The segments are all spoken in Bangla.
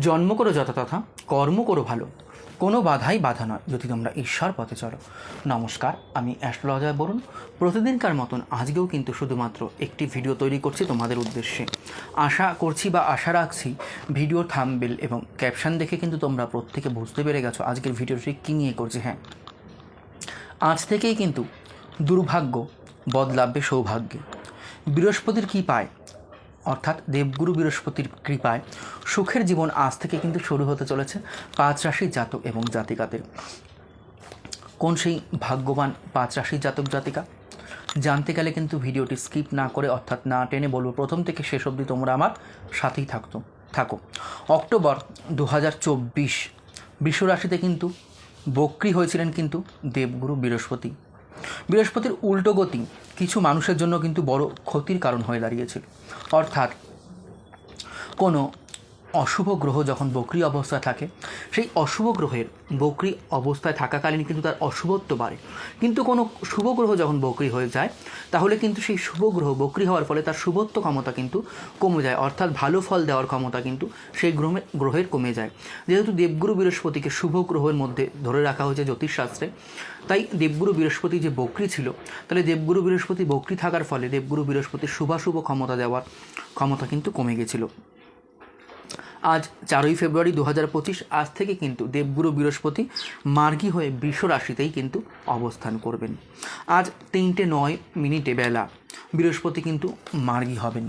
জন্ম করো যথাতথা, কর্ম করো ভালো। কোনো বাধাই বাধা নয়, যদি তোমরা ঈশ্বর পথে চলো। নমস্কার, আমি অ্যাস্ট্রোলজার বরুণ। প্রতিদিনকার মতন আজকেও কিন্তু শুধুমাত্র একটি ভিডিও তৈরি করছি তোমাদের উদ্দেশ্যে। আশা করছি বা আশা রাখছি ভিডিও থামবেল এবং ক্যাপশন দেখে কিন্তু তোমরা প্রত্যেকে বুঝতে পেরে গেছো আজকের ভিডিওটি কী নিয়ে করছি হ্যাঁ। আজ থেকেই কিন্তু দুর্ভাগ্য বদলাবে সৌভাগ্যে। বৃহস্পতির কী পায়? অর্থাৎ দেবগুরু বৃহস্পতির কৃপায় সুখের জীবন আজ থেকে কিন্তু শুরু হতে চলেছে পাঁচ রাশির জাতক এবং জাতিকাদের। কোন সেই ভাগ্যবান পাঁচ রাশির জাতক, জাতিকা? জানতে গেলে কিন্তু ভিডিওটি স্কিপ না করে অর্থাৎ না টেনে বলব, প্রথম থেকে শেষ অবধি তোমরা আমার সাথেই থাকতো, থাকো। অক্টোবর দু হাজার চব্বিশ রাশিতে কিন্তু বক্রি হয়েছিলেন কিন্তু দেবগুরু বৃহস্পতি। বৃহস্পতির উল্টো গতি কিছু মানুষের জন্য কিন্তু বড় ক্ষতির কারণ হয়ে দাঁড়িয়েছিল। অর্থাৎ কোনো অশুভ গ্রহ যখন বক্রি অবস্থায় থাকে সেই অশুভ গ্রহের বকরি অবস্থায় থাকাকালীন কিন্তু তার অশুভত্ব বাড়ে। কিন্তু কোনো শুভ গ্রহ যখন বকরি হয়ে যায়, তাহলে কিন্তু সেই শুভ গ্রহ বক্রি হওয়ার ফলে তার শুভত্ব ক্ষমতা কিন্তু কমে যায়। অর্থাৎ ভালো ফল দেওয়ার ক্ষমতা কিন্তু সেই গ্রহে, গ্রহের কমে যায়। যেহেতু দেবগুরু বৃহস্পতিকে শুভ গ্রহের মধ্যে ধরে রাখা হয়েছে জ্যোতিষশাস্ত্রে, তাই দেবগুরু বৃহস্পতি যে বক্রি ছিল, তাহলে দেবগুরু বৃহস্পতি বকরি থাকার ফলে দেবগুরু বৃহস্পতির শুভাশুভ ক্ষমতা দেওয়ার ক্ষমতা কিন্তু কমে গেছিল। আজ চারই ফেব্রুয়ারি দু হাজার পঁচিশ, আজ থেকে কিন্তু দেবগুরু বৃহস্পতি মার্গী হয়ে বৃষ রাশিতেই কিন্তু অবস্থান করবেন। আজ তিনটে নয় মিনিটে বেলা বৃহস্পতি কিন্তু মার্গী হবেন।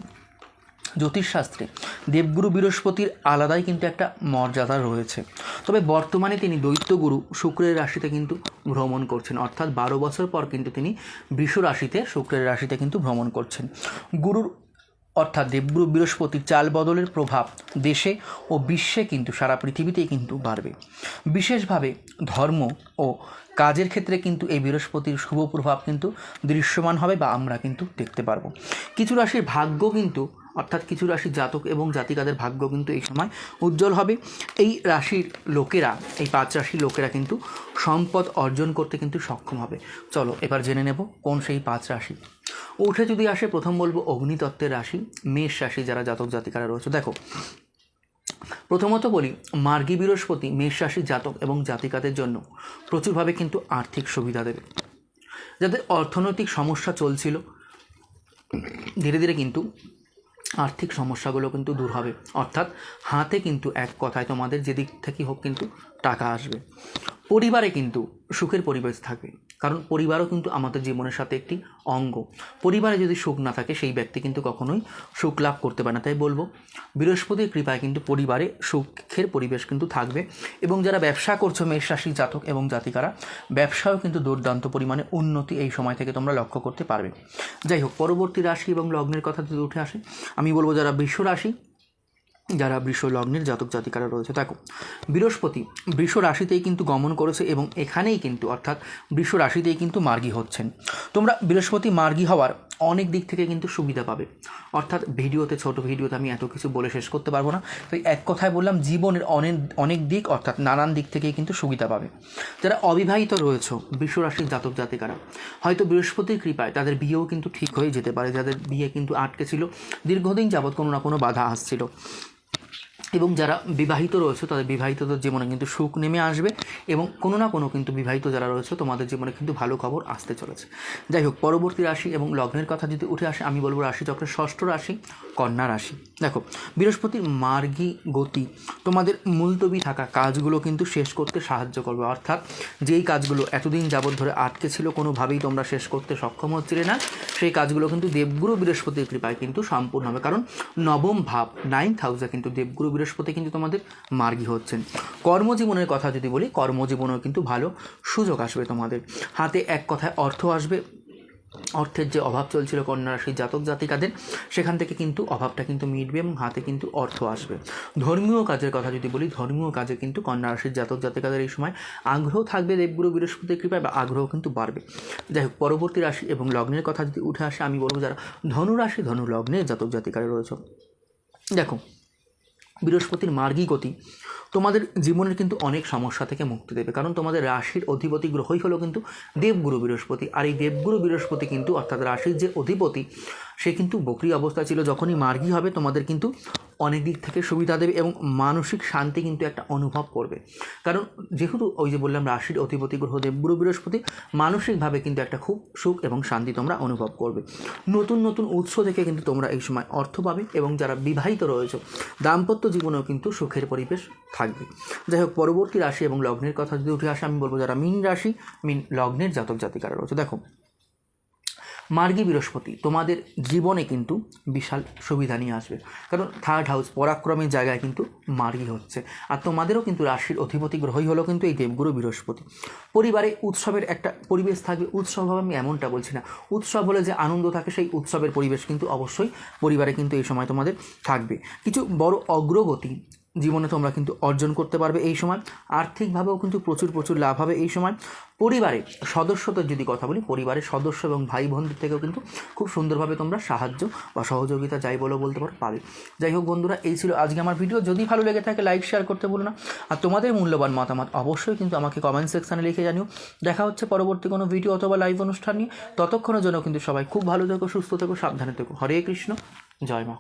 জ্যোতিষশাস্ত্রে দেবগুরু বৃহস্পতির আলাদাই কিন্তু একটা মর্যাদা রয়েছে। তবে বর্তমানে তিনি দৈত্যগুরু শুক্রের রাশিতে কিন্তু ভ্রমণ করছেন। অর্থাৎ বারো বছর পর কিন্তু তিনি বৃষ রাশিতে শুক্রের রাশিতে কিন্তু ভ্রমণ করছেন। গুরুর অর্থাৎ দেবগুরু বৃহস্পতির চাল বদলের প্রভাব দেশে ও বিশ্বে কিন্তু সারা পৃথিবীতেই কিন্তু বাড়বে। বিশেষভাবে ধর্ম ও কাজের ক্ষেত্রে কিন্তু এই বৃহস্পতির শুভ প্রভাব কিন্তু দৃশ্যমান হবে বা আমরা কিন্তু দেখতে পারব। কিছু রাশির ভাগ্য কিন্তু, অর্থাৎ কিছু রাশির জাতক এবং জাতিকাদের ভাগ্য কিন্তু এই সময় উজ্জ্বল হবে। এই রাশির লোকেরা, এই পাঁচ রাশির লোকেরা কিন্তু সম্পদ অর্জন করতে কিন্তু সক্ষম হবে। চলো এবার জেনে নেব কোন সেই পাঁচ রাশি। উঠে যদি আসে, প্রথম বলব অগ্নিতত্ত্বের রাশি, মেষ রাশি যারা জাতক জাতিকারা রয়েছে। দেখো, প্রথমত বলি, মার্গী বৃহস্পতি মেষ রাশির জাতক এবং জাতিকাদের জন্য প্রচুরভাবে কিন্তু আর্থিক সুবিধা দেবে। যাদের অর্থনৈতিক সমস্যা চলছিল ধীরে ধীরে কিন্তু আর্থিক সমস্যাগুলো কিন্তু দূর হবে। অর্থাৎ হাতে কিন্তু এক কথায় তোমাদের যেদিক থেকেই হোক কিন্তু টাকা আসবে। পরিবারে কিন্তু সুখের পরিবেশ থাকবে কারণ পরিবারও কিন্তু আমাদের জীবনের সাথে একটি অঙ্গ। পরিবারে যদি সুখ না থাকে, সেই ব্যক্তি কিন্তু কখনোই সুখ লাভ করতে পারে না। তাই বলব, বৃহস্পতির কৃপায় কিন্তু পরিবারে সুখের পরিবেশ কিন্তু থাকবে এবং যারা ব্যবসা করছ মেষ রাশি জাতক এবং জাতিকারা ব্যবসাও কিন্তু দুর্দান্ত পরিমাণে উন্নতি এই সময় থেকে তোমরা লক্ষ্য করতে পারবে। যাই হোক, পরবর্তী রাশি এবং লগ্নের কথা যদি উঠে আসে, আমি বলব যারা বৃষ রাশি যারা বৃষ লগ্নের জাতক জাতিকারা রয়েছে, দেখো, বৃহস্পতি, বৃষ রাশিতেই কিন্তু গমন করেছে এবং এখানেই কিন্তু, অর্থাৎ বৃষ রাশিতেই কিন্তু মার্গী হচ্ছেন। তোমরা বৃহস্পতি মার্গী হওয়ার অনেক দিক থেকে কিন্তু সুবিধা পাবে। অর্থাৎ ভিডিওতে, ছোট ভিডিওতে আমি এত কিছু বলে শেষ করতে পারব না। তাই এক কথায় বললাম, জীবনের অনেক অনেক দিক, অর্থাৎ নানান দিক থেকেই কিন্তু সুবিধা পাবে। যারা অবিবাহিত রয়েছে বিশ্ব রাশির জাতক জাতিকারা, হয়তো বৃহস্পতির কৃপায় তাদের বিয়েও কিন্তু ঠিক হয়ে যেতে পারে। যাদের বিয়ে কিন্তু আটকে ছিল, দীর্ঘদিন যাবৎ কোনো না কোনো বাধা আসছিল। এবং যারা বিবাহিত রয়েছে, তাদের বিবাহিতদের জীবনে কিন্তু সুখ নেমে আসবে এবং কোনো না কোনো কিন্তু বিবাহিত যারা রয়েছে, তোমাদের জীবনে কিন্তু ভালো খবর আসতে চলেছে। যাই হোক, পরবর্তী রাশি এবং লগ্নের কথা যদি উঠে আসে, আমি বলব রাশি চক্রের ষষ্ঠ রাশি, কন্যা রাশি। দেখো, বৃহস্পতির মার্গী গতি, তোমাদের মুলতবি থাকা কাজগুলো কিন্তু শেষ করতে সাহায্য করবে। অর্থাৎ যেই কাজগুলো এতদিন যাবৎ ধরে আটকে ছিল, কোনোভাবেই তোমরা শেষ করতে সক্ষম হচ্ছিলে না। সেই কাজগুলো কিন্তু দেবগুরু বৃহস্পতির কৃপায় কিন্তু সম্পূর্ণ হবে। কারণ নবম ভাব নাইন্থ হাউসে কিন্তু দেবগুরু বৃহস্পতি কিন্তু তোমাদের মার্গী হচ্ছেন। কর্মজীবনের কথা যদি বলি, কর্মজীবনেও কিন্তু ভালো সুযোগ আসবে তোমাদের। হাতে এক কথায় অর্থ আসবে। অর্থের যে অভাব চলছিল কন্যা রাশির জাতক জাতিকাদের, সেখান থেকে কিন্তু অভাবটা কিন্তু মিটবে এবং হাতে কিন্তু অর্থ আসবে। ধর্মীয় কাজের কথা যদি বলি, ধর্মীয় কাজে কিন্তু কন্যা রাশির জাতক জাতিকাদের এই সময় আগ্রহ থাকবে, দেবগুরু বৃহস্পতির কৃপায় বা আগ্রহ কিন্তু বাড়বে। যাই হোক, পরবর্তী রাশি এবং লগ্নের কথা যদি উঠে আসে, আমি বলব যারা ধনু রাশি ধনু লগ্নের জাতক জাতিকারা রয়েছে। দেখো বৃহস্পতির মার্গী গতি তোমাদের জীবনের কিন্তু অনেক সমস্যা থেকে মুক্তি দেবে। কারণ তোমাদের রাশির অধিপতি গ্রহই হলো কিন্তু দেবগুরু বৃহস্পতি। আর এই দেবগুরু বৃহস্পতি কিন্তু অর্থাৎ রাশির যে অধিপতি, সে কিন্তু বকরি অবস্থা ছিল। যখনই মার্গী হবে, তোমাদের কিন্তু অনেক দিক থেকে সুবিধা দেবে এবং মানসিক শান্তি কিন্তু একটা অনুভব করবে। কারণ যেহেতু ওই যে বললাম, রাশির অধিপতি গ্রহ দেবগুরু বৃহস্পতি, মানসিকভাবে কিন্তু একটা খুব সুখ এবং শান্তি তোমরা অনুভব করবে। নতুন নতুন উৎস থেকে কিন্তু তোমরা এই সময় অর্থ পাবে এবং যারা বিবাহিত রয়েছে, দাম্পত্য জীবনেও কিন্তু সুখের পরিবেশ থাকবে। যাই হোক, পরবর্তী রাশি এবং লগ্নের কথা যদি উঠে আসে, আমি বলব যারা মিন রাশি, মিন লগ্নের জাতক জাতিকারা রয়েছে। দেখো মার্গী বৃহস্পতি, তোমাদের জীবনে কিন্তু বিশাল সুবিধা নিয়ে আসবে। কারণ থার্ড হাউস পরাক্রমের জায়গায় কিন্তু মার্গী হচ্ছে। আর তোমাদেরও কিন্তু রাশির অধিপতি গ্রহই হলো কিন্তু এই দেবগুরু বৃহস্পতি। পরিবারে উৎসবের একটা পরিবেশ থাকবে। উৎসব হবে, আমি এমনটা বলছি না। উৎসব হলে যে আনন্দ থাকে, সেই উৎসবের পরিবেশ কিন্তু অবশ্যই পরিবারে কিন্তু এই সময় তোমাদের থাকবে। কিছু বড় অগ্রগতি জীবনে তোমরা কিন্তু অর্জন করতে পারবে এই সময়। আর্থিকভাবেও কিন্তু প্রচুর প্রচুর লাভ হবে এই সময়। পরিবারে সদস্যদের যদি কথা বলি, পরিবারের সদস্য এবং ভাই বোনদের থেকেও কিন্তু খুব সুন্দরভাবে তোমরা সাহায্য বা সহযোগিতা যাই বলো বলতে পারো, পাবে। যাই হোক বন্ধুরা, এই ছিল আজকে আমার ভিডিও। যদি ভালো লেগে থাকে লাইক শেয়ার করতে ভুলো না। আর তোমাদের মূল্যবান মতামত অবশ্যই কিন্তু আমাকে কমেন্ট সেকশানে লিখে জানিও। দেখা হচ্ছে পরবর্তী কোনো ভিডিও অথবা লাইভ অনুষ্ঠান নিয়ে। ততক্ষণের জন্য কিন্তু সবাই খুব ভালো থেকো, সুস্থ থেকো, সাবধানে থেকো। হরে কৃষ্ণ, জয় মা।